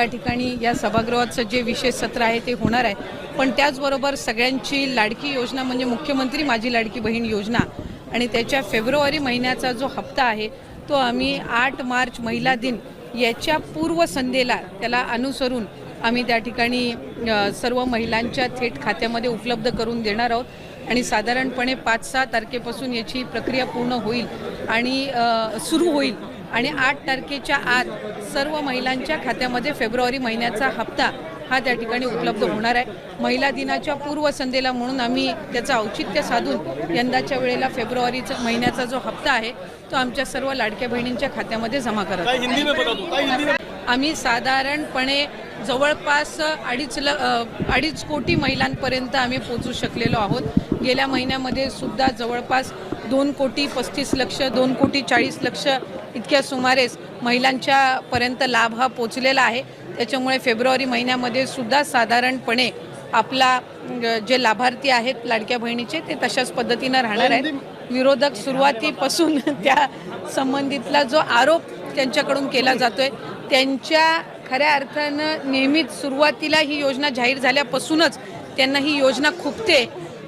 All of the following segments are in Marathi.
त्या ठिकाणी या सभागृहाचं जे विशेष सत्र आहे ते होणार आहे. पण त्याचबरोबर सगळ्यांची लाडकी योजना म्हणजे मुख्यमंत्री माझी लाडकी बहीण योजना आणि त्याच्या फेब्रुवारी महिन्याचा जो हप्ता आहे तो आम्ही आठ मार्च महिला दिन याच्या पूर्वसंध्येला त्याला अनुसरून आम्ही त्या ठिकाणी सर्व महिलांच्या थेट खात्यामध्ये उपलब्ध करून देणार आहोत. आणि साधारणपणे पाच सहा तारखेपासून याची प्रक्रिया पूर्ण होईल आणि सुरू होईल आणि आठ तारखेच्या आत सर्व महिलांच्या खात्यामध्ये फेब्रुवारी महिन्याचा हप्ता हा त्या ठिकाणी उपलब्ध होणार आहे. महिला दिनाच्या पूर्वसंध्येला म्हणून आम्ही त्याचं औचित्य साधून यंदाच्या वेळेला फेब्रुवारीचा महिन्याचा जो हप्ता आहे तो आमच्या सर्व लाडक्या बहिणींच्या खात्यामध्ये जमा करत आम्ही साधारणपणे जवळपास अडीच ल अडीच कोटी महिलांपर्यंत आम्ही पोचू शकलेलो आहोत. गेल्या महिन्यामध्ये सुद्धा जवळपास दोन कोटी पस्तीस लक्ष दोन कोटी चाळीस लक्ष इतक्या सुमारेस महिलांच्यापर्यंत लाभ हा पोचलेला आहे. त्याच्यामुळे फेब्रुवारी महिन्यामध्ये सुद्धा साधारणपणे आपला जे लाभार्थी आहेत लाडक्या बहिणीचे ते तशाच पद्धतीनं राहणार आहेत. विरोधक सुरुवातीपासून त्या संबंधितला जो आरोप त्यांच्याकडून केला जातोय त्यांच्या खऱ्या अर्थानं नेहमीच सुरुवातीला ही योजना जाहीर झाल्यापासूनच त्यांना ही योजना खुपते.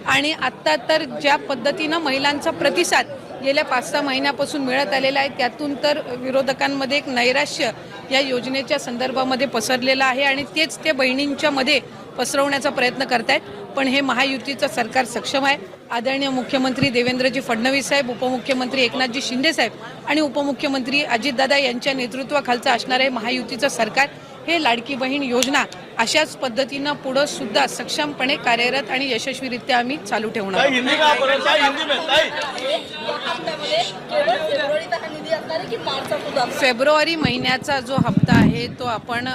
आणि आत्ता तर ज्या पद्धतीनं महिलांचा प्रतिसाद गेल्या पाच सहा महिन्यापासून मिळत आलेला आहे. त्यातून तर विरोधकांमध्ये एक नैराश्य या योजनेच्या संदर्भामध्ये पसरलेलं आहे आणि तेच ते बहिणींच्या मध्ये पसरवण्याचा प्रयत्न करतायत. पण हे महायुतीचं सरकार सक्षम आहे. आदरणीय मुख्यमंत्री देवेंद्रजी फडणवीस साहेब उपमुख्यमंत्री एकनाथजी शिंदे साहेब आणि उपमुख्यमंत्री अजितदादा यांच्या नेतृत्वाखालचं असणारे महायुतीचं सरकार. हे लाडकी बहीण योजना अशाच पद्धतीनं पुढं सुद्धा सक्षमपणे कार्यरत आणि यशस्वीरित्या आम्ही चालू ठेवणार फेब्रुवारी महिन्याचा जो हप्ता आहे तो आपण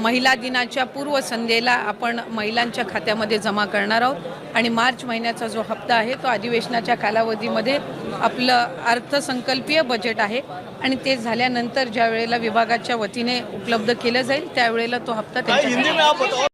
महिला दिनाच्या पूर्वसंध्येला आपण महिलांच्या खात्यामध्ये जमा करणार आहोत. आणि मार्च महिन्याचा जो हप्ता आहे तो अधिवेशनाच्या कालावधीमध्ये आपलं अर्थसंकल्पीय बजेट आहे आणि ते झाल्यानंतर ज्या वेळेला विभागाच्या वतीने उपलब्ध केलं जाईल त्यावेळेला तो हप्ता त्यांच्या